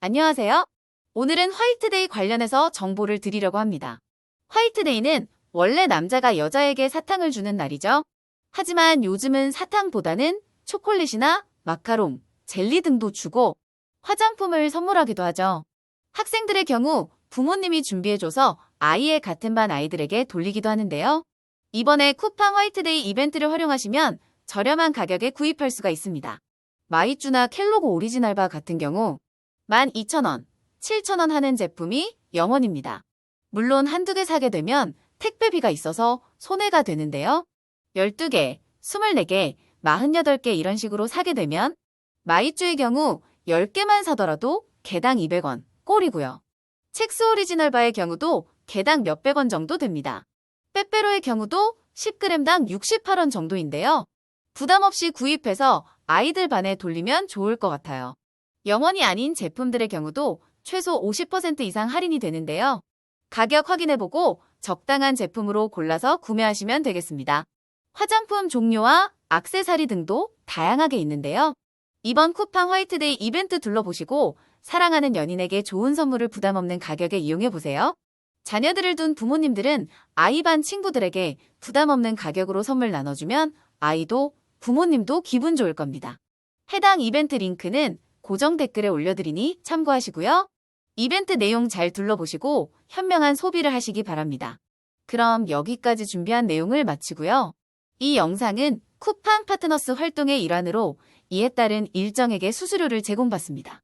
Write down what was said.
안녕하세요. 오늘은 화이트데이 관련해서 정보를 드리려고 합니다. 화이트데이는 원래 남자가 여자에게 사탕을 주는 날이죠. 하지만 요즘은 사탕보다는 초콜릿이나 마카롱, 젤리 등도 주고 화장품을 선물하기도 하죠. 학생들의 경우 부모님이 준비해줘서 아이의 같은 반 아이들에게 돌리기도 하는데요. 이번에 쿠팡 화이트데이 이벤트를 활용하시면 저렴한 가격에 구입할 수가 있습니다. 마이쮸나 켈로그 오리지널바 같은 경우 12,000원, 7,000원 하는 제품이 0원입니다. 물론 한두 개 사게 되면 택배비가 있어서 손해가 되는데요. 12개, 24개, 48개 이런 식으로 사게 되면 마이쮸의 경우 10개만 사더라도 개당 200원, 꼴이고요. 첵스 오리지널 바의 경우도 개당 몇백 원 정도 됩니다. 빼빼로의 경우도 10g당 68원 정도인데요. 부담 없이 구입해서 아이들 반에 돌리면 좋을 것 같아요. 영원이 아닌 제품들의 경우도 최소 50% 이상 할인이 되는데요. 가격 확인해보고 적당한 제품으로 골라서 구매하시면 되겠습니다. 화장품 종류와 악세사리 등도 다양하게 있는데요. 이번 쿠팡 화이트데이 이벤트 둘러보시고 사랑하는 연인에게 좋은 선물을 부담 없는 가격에 이용해보세요. 자녀들을 둔 부모님들은 아이 반 친구들에게 부담 없는 가격으로 선물 나눠주면 아이도 부모님도 기분 좋을 겁니다. 해당 이벤트 링크는 고정 댓글에 올려드리니 참고하시고요. 이벤트 내용 잘 둘러보시고 현명한 소비를 하시기 바랍니다. 그럼 여기까지 준비한 내용을 마치고요. 이 영상은 쿠팡 파트너스 활동의 일환으로 이에 따른 일정에게 수수료를 제공받습니다.